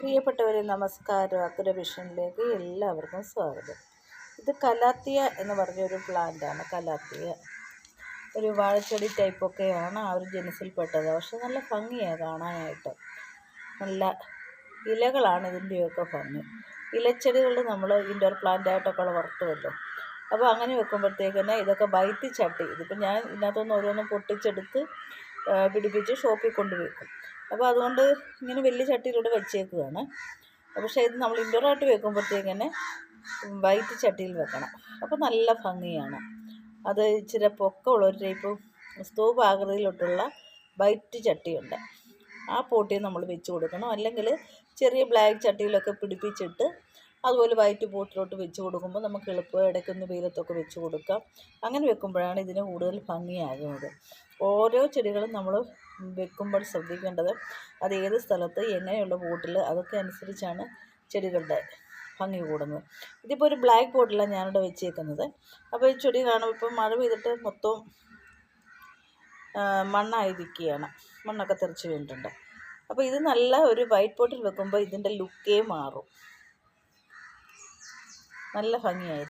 പ്രിയപ്പെട്ടവരെ നമസ്കാരം. അക്കുര വിഷനിലേക്ക് എല്ലാവർക്കും സ്വാഗതം. ഇത് കലാത്തിയ എന്ന് പറഞ്ഞൊരു പ്ലാന്റാണ് കലാത്തിയ. ഒരു വാഴച്ചെടി ടൈപ്പൊക്കെയാണ് ആ ഒരു ജനസിൽപ്പെട്ടത് പക്ഷെ നല്ല ഭംഗിയാണ് കാണാനായിട്ട്. നല്ല ഇലകളാണ് ഇതിന്റെയൊക്കെ ഭംഗി. ഇലച്ചെടികൾ നമ്മൾ ഇൻഡോർ പ്ലാന്റായിട്ടൊക്കെ വളർത്തുമല്ലോ. അപ്പോൾ അങ്ങനെ വെക്കുമ്പോഴത്തേക്കിന് ഇതൊക്കെ വൈറ്റ് ചട്ടി ഇതിപ്പോൾ ഞാൻ ഇതിനകത്തുനിന്ന് ഓരോന്നും പൊട്ടിച്ചെടുത്ത് പിടിപ്പിച്ച് ഷോപ്പിൽ കൊണ്ടുവയ്ക്കും. അപ്പോൾ അതുകൊണ്ട് ഇങ്ങനെ വലിയ ചട്ടിയിലൂടെ വെച്ചേക്കുകയാണ് പക്ഷേ ഇത് നമ്മൾ ഇൻഡോറായിട്ട് വെക്കുമ്പോഴത്തേക്കന്നെ വൈറ്റ് ചട്ടിയിൽ വെക്കണം. അപ്പോൾ നല്ല ഭംഗിയാണ്. അത് ഇച്ചിരി പൊക്കമുള്ള ഒരു ടൈപ്പ് സ്തൂപ ആകൃതിയിലോട്ടുള്ള വൈറ്റ് ചട്ടിയുണ്ട്. ആ പോട്ടിയും നമ്മൾ വെച്ച് കൊടുക്കണം. അല്ലെങ്കിൽ ചെറിയ ബ്ലാക്ക് ചട്ടിയിലൊക്കെ പിടിപ്പിച്ചിട്ട് അതുപോലെ വൈറ്റ് പോട്ടിലോട്ട് വെച്ച് കൊടുക്കുമ്പോൾ നമുക്ക് എളുപ്പം ഇടയ്ക്കൊന്ന് വെയിലത്തൊക്കെ വെച്ച് കൊടുക്കാം. അങ്ങനെ വെക്കുമ്പോഴാണ് ഇതിന് കൂടുതൽ ഭംഗിയാകുന്നത്. ഓരോ ചെടികളും നമ്മൾ വെക്കുമ്പോൾ ശ്രദ്ധിക്കേണ്ടത് അത് ഏത് സ്ഥലത്ത് എങ്ങനെയുള്ള പോട്ടിൽ അതൊക്കെ അനുസരിച്ചാണ് ചെടികളുടെ ഭംഗി കൂടുന്നത്. ഇതിപ്പോൾ ഒരു ബ്ലാക്ക് പോട്ടിലാണ് ഞാനിവിടെ വെച്ചേക്കുന്നത്. അപ്പോൾ ഈ ചെടി കാണുമ്പോൾ ഇപ്പം മഴ പെയ്തിട്ട് മൊത്തം മണ്ണായിരിക്കുകയാണ് മണ്ണൊക്കെ തെറിച്ച് വീണിട്ടുണ്ട്. അപ്പോൾ ഇത് നല്ല ഒരു വൈറ്റ് ബോട്ടിൽ വെക്കുമ്പോൾ ഇതിന്റെ ലുക്കേ മാറും. നല്ല ഭംഗിയായിരിക്കും